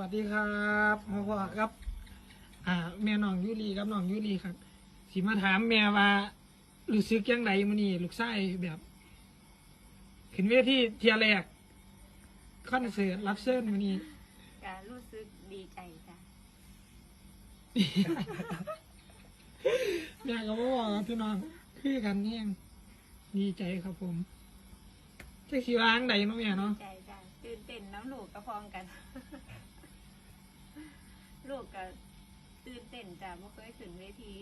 วัสดีครับพ่อพ่อครับ อ่า แม่น้องยุรีครับน้องยุรีครับสิมาถามแม่ว่ารู้สึกยังไงมื้อนี้ลูกชายแบบขึ้นเวทีเทียแรกคอนเสิร์ตรับเชิญมื้อนี้ ก็รู้สึกดีใจจ้ะแม่ก็บ่บอกครับพี่น้องคือกันแย่งดีใจครับผมจักสิวาจั่งใดเนาะแม่เนาะ ใจจ้ะตื่นเต้นน้ำลูกก็พร้อมกัน ลูกก็ตื่นเต้นจ้ะไม่เคยขึ้นเวที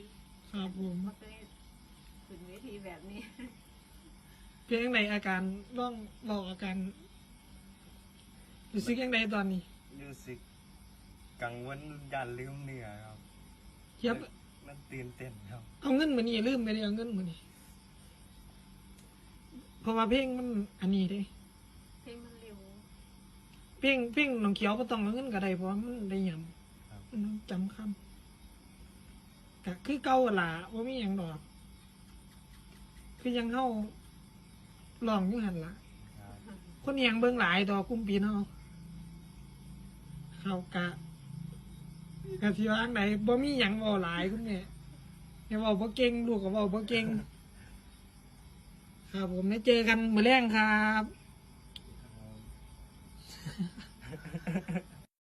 ครับผมไม่เคยขึ้นเวทีแบบนี้เป็นยังไงอาการร่องบอกอาการรู้สึกยังไงตอนนี้รู้สึกกังวลยันลืมเนื้อครับเทียบมันตื่นเต้นครับ เอาเงินมานี่ลืมไปเลยเอาเงินมานี่เพราะว่าเพลงมันอันนี้เด้ เพลงมันเร็ว เพลงเพลงน้องเขียวก็ต้องเอาเงินก็ได้เพราะว่ามันได้ยครับำมันต้องจำคำก็คือเก่าหั่นล่ะว่ามีอย่างดอก คือยังเข้าลองอยู่หันละครับคนเอียงเบิ่งหลายดอกกุ้มปีนเฮาเขากะกะสิว่าอันไหนบ่มีหยังเว้าหลายคุณแม่อย่าเว้าบ่เก่งลูกก็เว้าบ่เก่งครับผมได้เจอกันมื้อแรงครับครับ